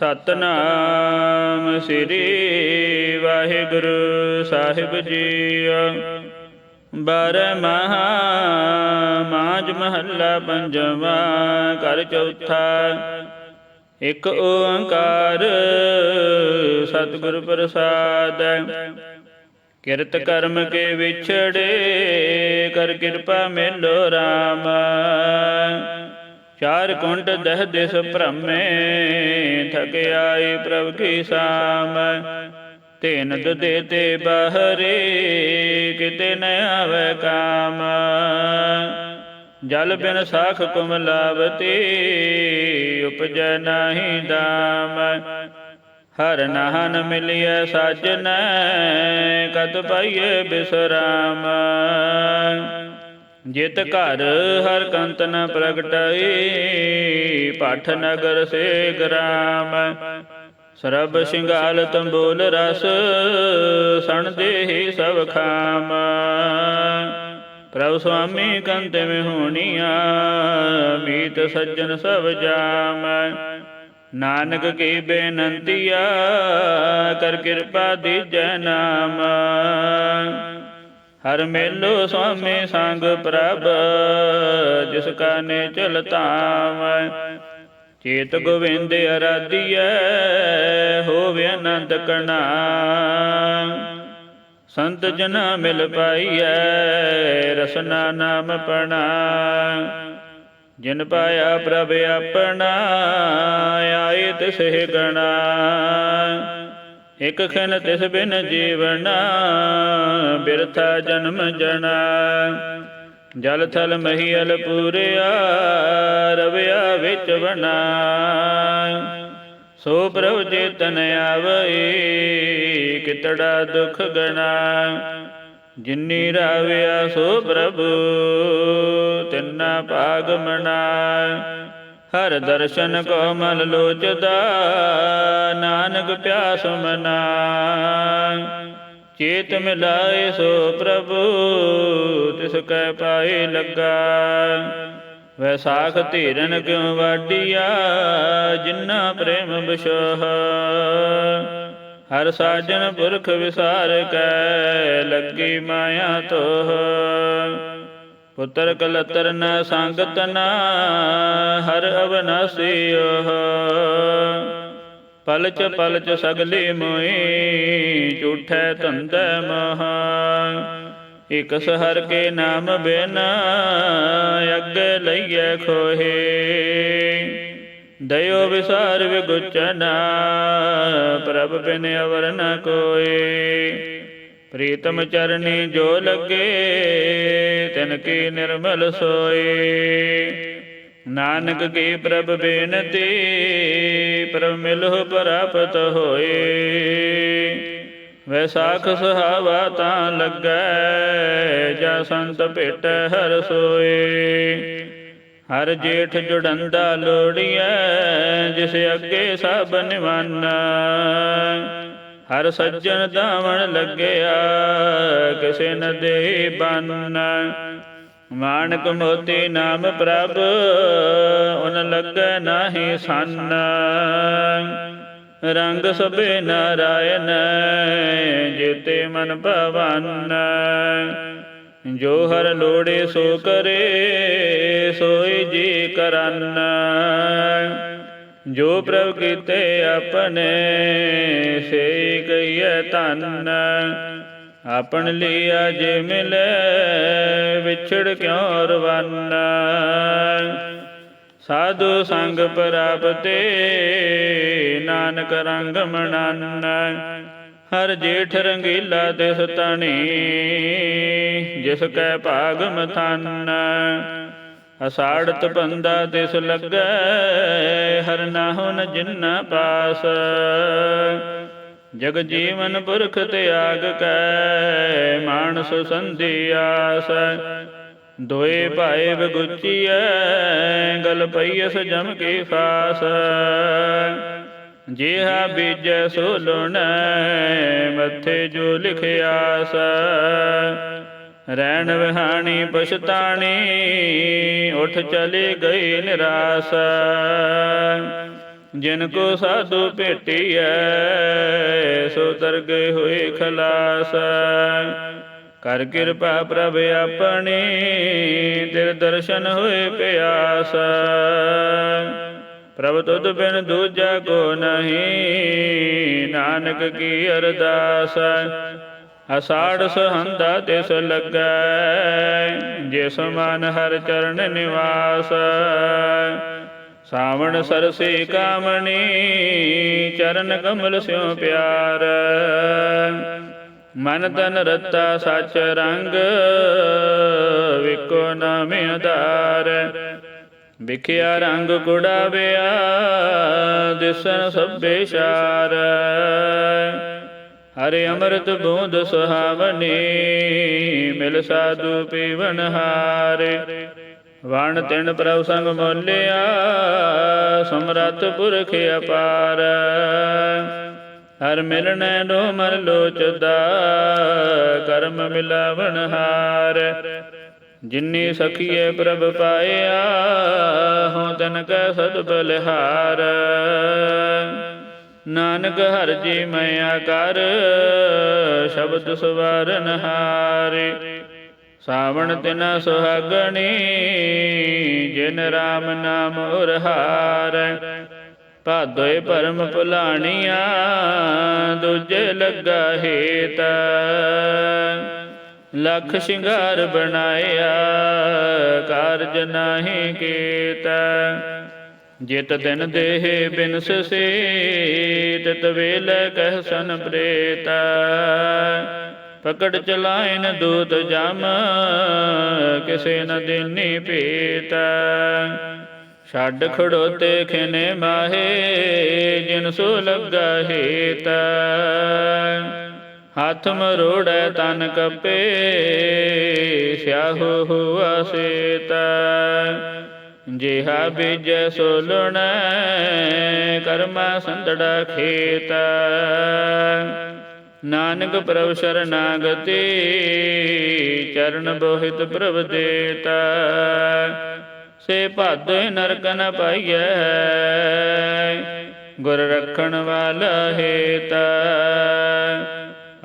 ਸਤਨਾਮ ਸ੍ਰੀ ਵਾਹਿਗੁਰੂ ਸਾਹਿਬ ਜੀ ਬਰ ਮਹਾ ਮਾਜ ਮਹੱਲਾ ਪੰਜਵਾਂ ਕਰ ਚੌਥਾ। ਇੱਕ ਓੰਕਾਰ ਸਤਿਗੁਰ ਪ੍ਰਸਾਦ। ਕਿਰਤ ਕਰਮ ਕੇ ਵਿਛੜੇ ਕਰ ਕਿਰਪਾ ਮਿਲੋ RAM ਚਾਰ ਕੁੰਟ ਦਹ ਦਿਸ ਭ੍ਰਮੇ ਥਕ ਆਈ ਪ੍ਰਭ ਕੀ ਸਾਮ ਤੇਨ ਦੇ ਤੇ ਬਹਰੇ, ਕਿਤੇ ਨ ਆਵੇ ਕਾਮ। ਜਲ ਬਿਨ ਸਾਖ ਕੁਮਲਾਵਤੀ ਉਪਜੈ ਨਾਹੀ ਦਾਮ। ਹਰ ਨਾਹਨ ਮਿਲਿਐ ਸਾਜਨ, ਕਤ ਪਾਈਏ ਬਿਸਰਾਮ। ਜਿਤ ਘਰ ਹਰ ਕੰਤ ਨ ਪ੍ਰਗਟਾਈ, ਪਾਠ ਨਗਰ ਸੇ ਗ੍ਰਾਮ। ਸਰਬ ਸਿੰਗਾਲ ਤੰਬੋਲ ਰਸ, ਸਣ ਦੇਹੀ ਸਭ ਖਾਮ। ਪ੍ਰਭ ਸੁਆਮੀ ਕੰਤ ਮੇ ਹੋਣੀਆਂ, ਮੀਤ ਸੱਜਣ ਸਭ ਜਾਮ। ਨਾਨਕ ਕੀ ਬੇਨੰਤੀਆ, ਕਰ ਕਿਰਪਾ ਦੀਜੈ ਨਾਮ। ਹਰ ਮੇਲੋ ਸੁਆਮੀ ਸੰਗ ਪ੍ਰਭ, ਜਿਸ ਕਾ ਨੇ ਚਲ ਧਾਮ ਚੇਤ ਗੋਵਿੰਦ ਅਰਾਧੀਐ, ਹੋਵੇ ਅਨੰਦ ਕਣਾ ਸੰਤ ਜਨਾ ਮਿਲ ਪਾਈਐ, ਰਸਨਾ ਨਾਮ ਪਣਾ ਜਿਨ ਪਾਇਆ ਪ੍ਰਭ ਆਪਣਾ, ਆਏ ਤਿਸਹਿ ਗਣਾ ਇਕ ਖਿਨ ਤਿਸ ਬਿਨ ਜੀਵਨਾ, ਬਿਰਥਾ ਜਨਮ ਜਣਾ ਜਲ ਥਲ ਮਹੀਲ ਪੂਰਿਆ, ਰਵਿਆ ਵਿੱਚ ਬਣਾ ਸੋ ਪ੍ਰਭ ਚੇਤਨ ਆਵਈ, ਕਿਤੜਾ ਦੁਖ ਗਣਾ। ਜਿਨੀ ਰਾਵਿਆ ਸੋ ਪ੍ਰਭੂ, ਤਿੰਨਾ ਭਾਗ ਮਨਾ ਹਰ ਦਰਸ਼ਨ ਕੋ ਮਨ ਲੋਚਦਾ, ਨਾਨਕ ਪਿਆਸ ਮਨਾ। ਚੇਤ ਮਿਲਾਏ ਸੋ ਪ੍ਰਭੂ, ਤਿਸ ਕੈ ਪਾਏ ਲੱਗਾ। ਵੈਸਾਖ ਧੀਰਨ ਕਿਉ ਵਾਡੀਆ ਜਿਨ੍ਹਾਂ ਪ੍ਰੇਮ ਬਿਸ਼ੋਹ ਹਰ ਸਾਜਨ ਪੁਰਖ ਵਿਸਾਰ ਕੈ, ਲੱਗੀ ਮਾਇਆ ਤੋਹ। ਪੁੱਤਰ ਕਲਤਰ ਨ ਸੰਗਤ ਨਾ ਹਰ ਅਵਨਾਸੀ ਓਹ ਪਲਚ ਪਲਚ ਸਗਲੀ ਮੋਈ ਝੂਠੈ ਧੰਦੈ ਮਹਾ। ਇਕ ਸਹਰ ਕੇ ਨਾਮ ਬਿਨ ਅੱਗੇ ਲਈਐ ਖੋਹੇ। ਦਇਓ ਵਿਸਾਰ ਵਿਗੁਚਨਾ ਪ੍ਰਭ ਬਿਨ ਅਵਰ ਨ ਕੋਏ। ਪ੍ਰੀਤਮ ਚਰਨੀ ਜੋ ਲੱਗੇ, ਤਿਨ ਕੀ ਨਿਰਮਲ ਸੋਏ। ਨਾਨਕ ਕੀ ਪ੍ਰਭ ਬੇਨਤੀ, ਪ੍ਰਭ ਮਿਲਹੁ ਪ੍ਰਾਪਤ ਹੋਏ। ਵੈਸਾਖ ਸੁਹਾਵਾ ਤਾਂ ਲੱਗੈ, ਜਾ ਸੰਤ ਭੇਟ ਹਰ ਸੋਏ। ਹਰ ਜੇਠ ਜੁੜੰਦਾ ਲੋੜੀਐ, ਜਿਸ ਅੱਗੇ ਸਭ ਨਿਵਾਨਾ। ਹਰ ਸੱਜਣ ਦਾਵਣ ਲੱਗਿਆ, ਕਿਸੇ ਨ ਦੇ ਬੰਨ। ਮਾਨਕ ਮੋਤੀ ਨਾਮ ਪ੍ਰਭ, ਉਨ ਲੱਗੈ ਨਾਹੀ ਸੰਨ। ਰੰਗ ਸਭੇ ਨਾਰਾਇਣ, ਜੀਤੇ ਮਨ ਭਵਨ। ਜੋ ਹਰ ਲੋੜੇ ਸੋ ਕਰੇ, ਸੋਈ ਜੀ ਕਰਨ। ਜੋ ਪ੍ਰਭ ਕੀਤੇ ਆਪਣੇ, ਸੇ ਕਈਐ ਧਨ। ਆਪਣ ਲਿਆ ਜੇ ਮਿਲੇ, ਵਿਛੜ ਕਿਉ ਰਵਨ? ਸਾਧੂ ਸੰਗ ਪ੍ਰਾਪਤੇ, ਨਾਨਕ ਰੰਗ ਮਨਨ। ਹਰ ਜੇਠ ਰੰਗੀਲਾ ਤਿਸ ਤਣੀ ਜਿਸ ਕੈ ਭਾਗ ਮਥਨ। ਅਸਾੜਤ ਬੰਦਾ ਤਿਸ ਲੱਗੈ, ਹਰ ਨਾਹੁਨ ਜਿੰਨਾ ਪਾਸ। ਜਗ ਜੀਵਨ ਪੁਰਖ ਤਿਆਗ ਕੈ, ਮਾਨਸ ਸੰਧੀ ਆਸ। ਦੋਏ ਭਾਏ ਬਗੁਚੀਐ ਗਲ ਪਈਐਸ ਜਮ ਕੀ ਫਾਸ। ਜਿਹਾ ਬੀਜੈ ਸੋ ਲੁਣੈ, ਮੱਥੇ ਜੋ ਲਿਖਿਆਸ। ਰਹਿਣ ਵਿਹਾਣੀ ਪਛਤਾਣੀ, ਉਠ ਚਲੇ ਗਈ ਨਿਰਾਸ। ਜਿਨ ਕੋ ਸਾਧੂ ਭੇਟੀਐ, ਸੋ ਤਰਗੇ ਹੋਏ ਖਲਾਸ। ਕਰ ਕਿਰਪਾ ਪ੍ਰਭ ਆਪਣੀ, ਤੇਰੇ ਦਰਸ਼ਨ ਹੋਏ ਪਿਆਸ। ਪ੍ਰਭ ਤੁਧ ਬਿਨ ਦੂਜਾ ਕੋ ਨਹੀਂ, ਨਾਨਕ ਕੀ ਅਰਦਾਸ। ਅਸਾੜ ਸਹੰਦਾ ਤਿਸ ਲੱਗੈ, ਜਿਸ ਮਨ ਹਰ ਚਰਨ ਨਿਵਾਸ। ਸਾਵਣ ਸਰਸੇ ਕਾਮਣੀ, ਚਰਨ ਕਮਲ ਸਿਉ ਪਿਆਰ। ਮਨ ਤਨ ਰਤਾ ਸਚ ਰੰਗ, ਵਿਕੋ ਨਾਮੇ ਆਧਾਰ। ਵਿਖਿਆ ਰੰਗ ਕੁੜਾਵਿਆ, ਦਿਸਨ ਸਭੇ ਸ਼ਾਰ। ਹਰੇ ਅੰਮ੍ਰਿਤ ਬੂੰਦ ਸੁਹਾਵਨੀ, ਮਿਲ ਸਾਧੂ ਪੀਵਨ ਹਾਰੇ। ਵਣ ਤਿੰਨ ਪ੍ਰਭ ਸੰਗ ਮੋਲਿਆ, ਸਮਰੱਥ ਪੁਰਖ ਅਪਾਰ। ਹਰ ਮਿਲਣੈ ਨੋ ਮਨ ਲੋਚਦਾ, ਕਰਮ ਮਿਲਾਵਣ ਹਾਰ। ਜਿਨੀ ਸਖੀਏ ਪ੍ਰਭ ਪਾਇਆ ਹੋ ਤਨ ਕੈ ਸਦ ਬਲਿਹਾਰ ਨਾਨਕ ਹਰ ਜੀ ਮੈਂ ਕਰ, ਸ਼ਬਦ ਸਵਾਰਨ ਹਾਰੇ। ਸਾਵਣ ਤਿਨਾ ਸੁਹਾਗਣੀ, ਜਿਨ ਰਾਮ ਨਾਮ ਉਰਹਾਰ ਭਾਦੋਏ ਭਰਮ ਭੁਲਾਣੀਆਂ ਦੂਜੇ ਲੱਗਾ ਹੇਤ। ਲੱਖ ਸ਼ਿੰਗਾਰ ਬਣਾਇਆ, ਕਾਰਜ ਨਾਹੀ ਕੀਤਾ। ਜਿਤ ਦਿਨ ਦੇਹ ਬਿਨਸ ਸੇ ਤਤ ਵੇਲੇ ਕਹਿ ਸਨ ਪ੍ਰੇਤਾ। ਪਕੜ ਚਲਾਇਨ ਦੂਤ ਜਮ, ਕਿਸੇ ਨ ਦੇਨੀ ਪੀਤਾ ਛੱਡ ਖੜੋਤੇ ਖਿਨੇ ਮਾਹੇ, ਜਿਨ ਸੋ ਲੱਗਾ ਹੇਤ। ਹੱਥ ਮਰੋੜੈ ਤਨ ਕਪੇ, ਸਿਆਹੋ ਹੁਆ ਸੇਤਾ। ਜਿਹਾ ਬੀਜ ਸੋ ਕਰਮਾ ਸੰਦੜਾ ਖੇਤ। ਨਾਨਕ ਪ੍ਰਭ ਸ਼ਰਨਾਗਤੀ, ਚਰਨ ਬੋਹਿਤ ਪ੍ਰਭ ਦੇਤਾ। ਸੇ ਭਾਦੇ ਨਰਕ ਨ ਪਾਈਐ, ਗੁਰ ਰੱਖਣ ਵਾਲਾ ਹੇਤਾ।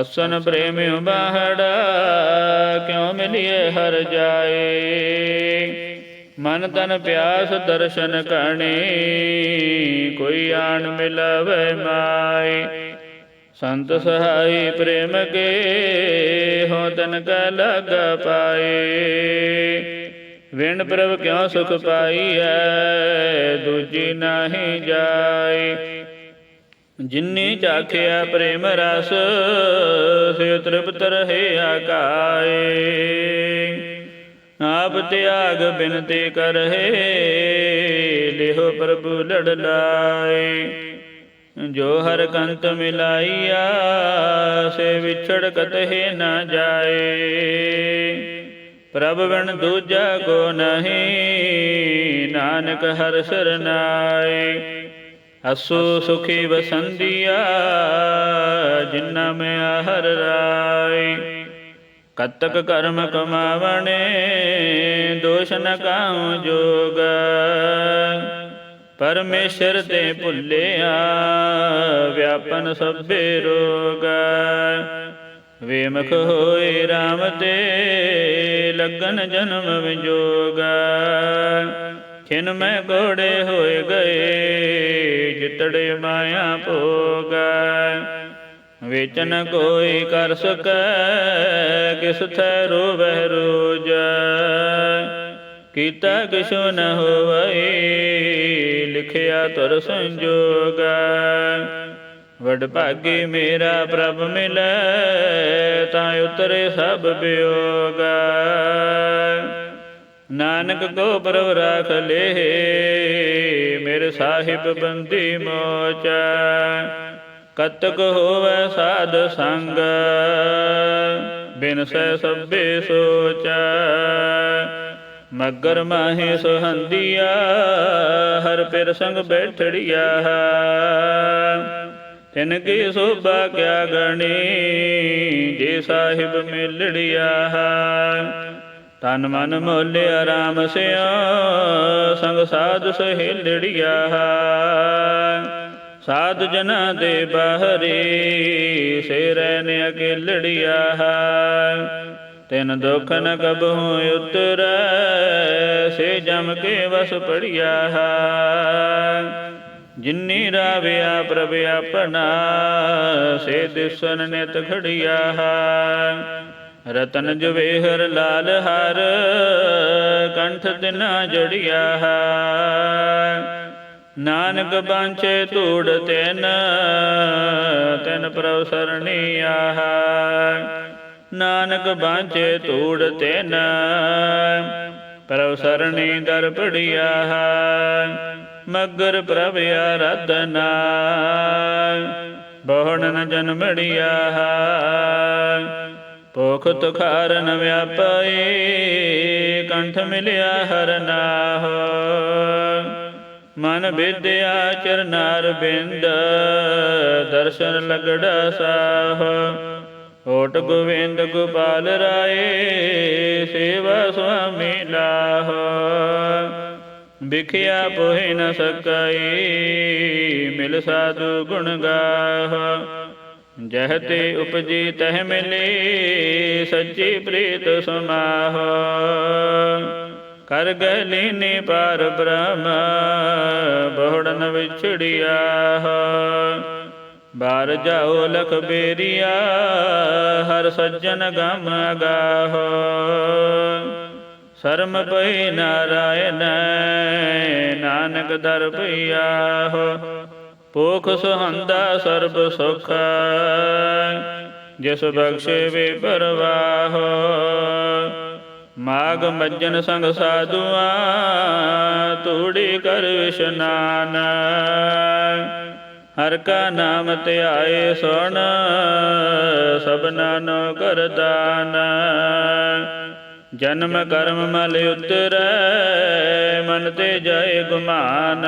ਅਸਨ ਪ੍ਰੇਮਿ ਬਾਹੜਾ ਕਿਉ ਮਿਲਿਏ ਹਰ ਜਾਏ। ਮਨ ਤਨ ਪਿਆਸ ਦਰਸ਼ਨ ਕਰਨੇ, ਕੋਈ ਆਣ ਮਿਲਵੇ ਮਾਈ। ਸੰਤ ਸਹਾਈ ਪ੍ਰੇਮ ਕੇ ਹੋ ਤਨ ਕਾ ਲਗ ਪਾਏ ਵਿਣ ਪ੍ਰਭ ਕਿਉ ਸੁਖ ਪਾਈ ਹੈ ਦੂਜੀ ਨਾਹੀ ਜਾਏ ਜਿਨਨੀ ਚਾਖਿਆ ਪ੍ਰੇਮ ਰਸ ਸੇ ਤ੍ਰਿਪਤ ਰਹੇ ਆਕਾਏ ਆਪ ਤਿਆਗ ਬਿਨਤੀ ਕਰਹਿ, ਲਿਹੋ ਪ੍ਰਭੂ ਲੜ ਲਾਏ ਜੋ ਹਰ ਕੰਤ ਮਿਲਾਈਆ, ਸੇ ਵਿਛੜ ਕਤਹਿ ਨਾ ਜਾਏ। ਪ੍ਰਭ ਬਿਨ ਦੂਜਾ ਕੋ ਨਹੀਂ, ਨਾਨਕ ਹਰ ਸਰਨਾਏ ਅਸੂ ਸੁਖੀ ਵਸੰਦੀਆ ਜਿਨਾ ਮੈਂ ਹਰ ਰਾਏ। ਕਤਕ ਕਰਮ ਕਮਾਵਣੇ, ਦੋਸ਼ ਨ ਕਾਉ ਜੋਗ। ਪਰਮੇਸ਼ਰ ਤੇ ਭੁੱਲਿਆ, ਵਿਆਪਨ ਸਭੇ ਰੋਗ। ਵੇਮਖ ਹੋਏ RAM ਤੇ, ਲਗਨ ਜਨਮ ਵਿਜੋਗ। ਖਿਨ ਮੈਂ ਕੋੜੇ ਹੋਏ ਗਏ, ਜਿਤੜੇ ਮਾਇਆ ਭੋਗ। ਵੇਚਨ ਕੋਈ ਕਰ ਸਕੈ, ਕਿਸ ਥੈ ਰੋਵੈ ਰੋਜ। ਕੀਤਾ ਕਿਛੁ ਨ ਹੋਵਈ ਲਿਖਿਆ ਤੁਰ ਸੰਜੋਗ। ਵਡ ਭਾਗੀ ਮੇਰਾ ਪ੍ਰਭ ਮਿਲੈ, ਤਾਂ ਉਤਰੇ ਸਭ ਬਿਯੋਗ ਨਾਨਕ ਕੋ ਪ੍ਰਭ ਰਾਖ ਲੇ ਮੇਰੇ ਸਾਹਿਬ ਬੰਦੀ ਮੋਚ। ਕਤਕ ਹੋਵੇ ਸਾਧ ਸੰਗ, ਬਿਨ ਸੈ ਸਭੇ ਸੋਚ। ਮਗਰ ਮਾਹੀ ਸੁਹੰਦੀਆ, ਹਰ ਪਿਰ ਸੰਗ ਬੈਠੜੀਆ ਤਿਨ ਕੀ ਸੋਭਾ ਕਿਆ ਗਣੀ, ਜੇ ਸਾਹਿਬ ਮਿਲੜਿਆ ਤਨ ਮਨ ਮੋਲਿਆ ਆਰਾਮ ਸਿਆ ਸੰਗ ਸਾਧ ਸਹੇਲੜਿਆ ਸਾਧ ਜਨਾਂ ਦੇ ਬਾਹਰੀ ਸੇ ਰਹਿਨ ਅਕੇਲੜਿਆ ਤਿਨ ਦੁਖ ਨ ਕਬਹੁ ਉਤਰੈ, ਸੇ ਜਮ ਕੇ ਵਸ ਪੜਿਆ ਜਿਨੀ ਰਾਵਿਆ ਪ੍ਰਭ ਆਪਣਾ, ਸੇ ਦਿਸਨ ਨਿਤ ਖੜਿਆ ਰਤਨ ਜਵੇਹਰ ਲਾਲ ਹਰ, ਕੰਠ ਤਿਨਾ ਜੜਿਆ ਨਾਨਕ ਬਾਂਚੇ ਧੂੜ ਤੈਨ ਤੈਨ ਪ੍ਰਭ ਸਰਣੀ ਆਹ। ਨਾਨਕ ਬਾਂਚੇ ਧੂੜ ਤੈਨ, ਪ੍ਰਭ ਸਰਣੀ ਦਰ ਪੜਿਆ ਮਗਰ ਪ੍ਰਭ ਆਰਾਧਨਾ, ਬਹੁਣ ਨ ਜਨਮੜਿਆ ਭੁਖ ਤੁਖਾਰਨ ਵਿਆਪਈ, ਕੰਠ ਮਿਲਿਆ ਹਰ ਨਾਹ। ਮਨ ਵਿਦਿਆ ਚਰਨਾਰ ਬਿੰਦ, ਦਰਸ਼ਨ ਲਗੜਾ ਸਾਹ। ਓਟ ਗੋਵਿੰਦ ਗੋਪਾਲ ਰਾਏ, ਸੇਵਾ ਸੁਆਮੀ ਲਾਹ। ਵਿਖਿਆ ਪੋਹਿ ਨ ਸਕਈ, ਮਿਲ ਸਾਧੂ ਗੁਣ ਗਾਹ। ਜਹ ਤੇ ਉਪਜੀ ਤਹ ਮਿਲੇ, ਸੱਚੀ ਪ੍ਰੀਤ ਸਮਾਹ। ਕਰ ਗਲੀਨੀ ਪਾਰ ਬ੍ਰਹਮ, ਬਹੁੜਨ ਵਿਛੜਿਆ ਬਾਰ ਜਾਓ ਲਖ ਬੇਰੀਆ, ਹਰ ਸੱਜਣ ਗਮ ਅਗਾਹ। ਸਰਮ ਪਈ ਨਾਰਾਇਣ, ਨਾਨਕ ਦਰ ਪਈਆ ਪੋਖ ਸੁਹੰਦਾ ਸਰਬ ਸੁਖ, ਜਿਸ ਬਖਸ਼ੇ ਵੇ ਪਰਵਾਹ। ਮਾਗ ਮੱਜਨ ਸੰਗ ਸਾਧੂਆਂ, ਤੂੜੀ ਕਰ ਵਿਸ਼ਨਾਨ ਹਰ ਕਾ ਨਾਮ ਧਿਆਏ ਸੁਣ ਸਭਨਾ ਨੋ ਕਰਦਾਨ ਜਨਮ ਕਰਮ ਮਲ ਉਤਰੈ, ਮਨ ਤੇ ਜਾਏ ਗੁਮਾਨ।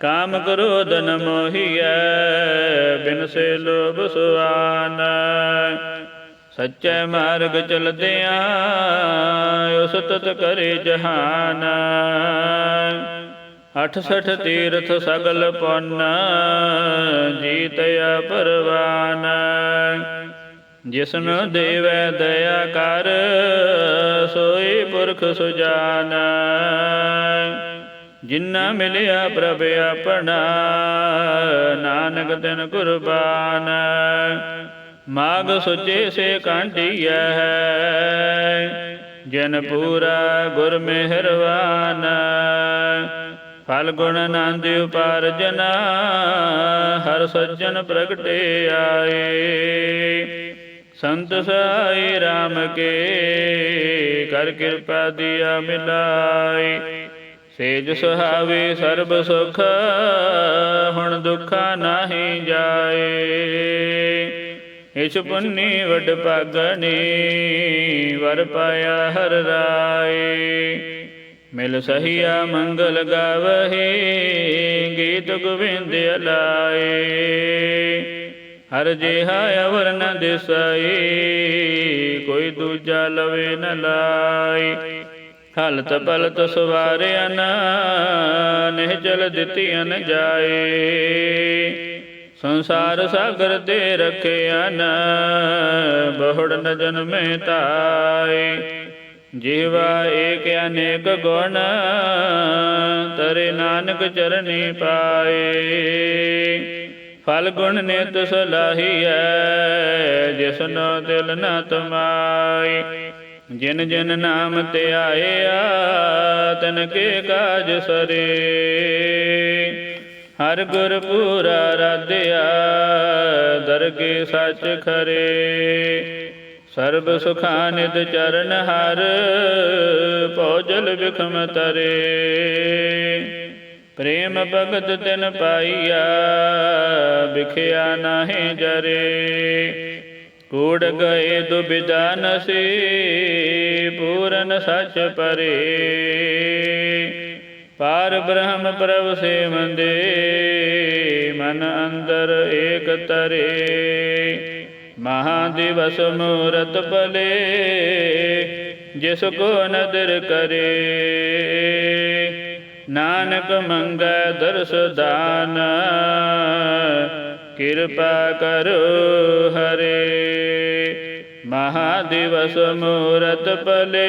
ਕਾਮ ਕ੍ਰੋਧ ਨ ਮੋਹੀਐ, ਬਿਨ ਸੇ ਲੋਭ ਸੁਆਨ। ਸੱਚੇ ਮਾਰਗ ਚਲਦਿਆਂ, ਉਸ ਤਤ ਕਰੇ ਜਹਾਨ। 68 ਤੀਰਥ ਸਗਲ ਪੁੰਨ, ਜੀਤਿਆ ਪਰਵਾਨ। ਜਿਸਨੂੰ ਦੇਵੈ ਦਇਆ ਕਰ, ਸੋਈ ਪੁਰਖ ਸੁਜਾਨ। ਜਿਨ੍ਹਾਂ ਮਿਲਿਆ ਪ੍ਰਭ ਆਪਣਾ, ਨਾਨਕ ਦਿਨ ਕੁਰਬਾਨ। ਮਾਗ ਸੁਚੇ ਸੇ ਕਾਂਢੀਐ। ਜਨ ਪੂਰਾ ਗੁਰ ਮਿਹਰਵਾਨ, ਫਲ ਗੁਣ ਆਨੰਦ ਉਪਾਰਜਨਾ, ਹਰ ਸੱਜਣ ਪ੍ਰਗਟੇ ਆਏ। ਸੰਤ ਸਾਈ RAM ਕੇ, ਕਰ ਕਿਰਪਾ ਦਿਆ ਮਿਲਾਈ ਸੇਜ ਸੁਹਾਵੇ ਸਰਬ ਸੁਖ, ਹੁਣ ਦੁਖਾ ਨਾਹੀ ਜਾਏ। ਇਸ ਪੁੰਨੀ ਵਡ ਭਾਗਣੀ, ਵਰ ਪਾਇਆ ਹਰ ਰਾਏ। ਮਿਲ ਸਹੀਆ ਮੰਗਲ ਗਾਵਹੀ, ਗੀਤ ਗੋਵਿੰਦ ਲਾਏ ਹਰ ਜਿਹਾ ਅਵਰ ਨ ਦਿਸਈ ਕੋਈ ਦੂਜਾ ਲਵੇ ਨ ਲਾਈ ਹਲਤ ਪਲਤ ਸਵਾਰਿਆ ਨਾ ਨਿਹ ਚਲ ਦਿੱਤੀਆਂ ਨ ਜਾਏ। ਸੰਸਾਰ ਸਾਗਰ ਤੇ ਰਖਿਆ ਨ, ਬਹੁੜ ਨ ਜਨਮੇ ਤਾਈ ਜੀਵਾ ਏਕ ਅਨੇਕ ਗੁਣ, ਤਰੇ ਨਾਨਕ ਚਰਨੀ ਪਾਏ। ਫਲ ਗੁਣ ਨੇ ਨਿਤ ਸਲਾਹੀਐ ਜਿਸਨੋ ਦਿਲ ਨ ਤਮਾਈ ਜਿਨ ਜਿਨ ਨਾਮ ਧਿਆਇਆ ਤਨ ਕੇ ਕਾਜ ਸਰੇ। ਹਰ ਗੁਰ ਪੂਰਾ ਰਾਧਿਆ ਦਰਗੇ ਸੱਚ ਖਰੇ। ਸਰਬ ਸੁਖਾਨਿਦ ਚਰਨ ਹਰ ਪੌਜਲ ਵਿਖਮ ਤਰੇ। ਪ੍ਰੇਮ ਭਗਤ ਤਿਨ ਪਾਈਆ, ਵਿਖਿਆ ਨਾਹੀ ਜਰੇ। ਕੂੜ ਗਏ ਦੁਬਿਦਾਨ ਨਸੀ ਪੂਰਨ ਸੱਚ ਪਰੇ। ਪਾਰ ਬ੍ਰਹਮ ਪ੍ਰਭ ਸੇ ਮੰਦੇ ਮਨ ਅੰਦਰ ਏਕ ਤਰੇ। ਮਹਾ ਦਿਵਸ ਮੂਰਤ ਭਲੇ, ਜਿਸ ਕੋ ਨਦਰ ਕਰੇ। ਨਾਨਕ ਮੰਗੈ ਦਰਸ ਦਾਨ, ਕਿਰਪਾ ਕਰੋ ਹਰੇ। ਮਹਾ ਦਿਵਸ ਮੂਰਤ ਪਲੇ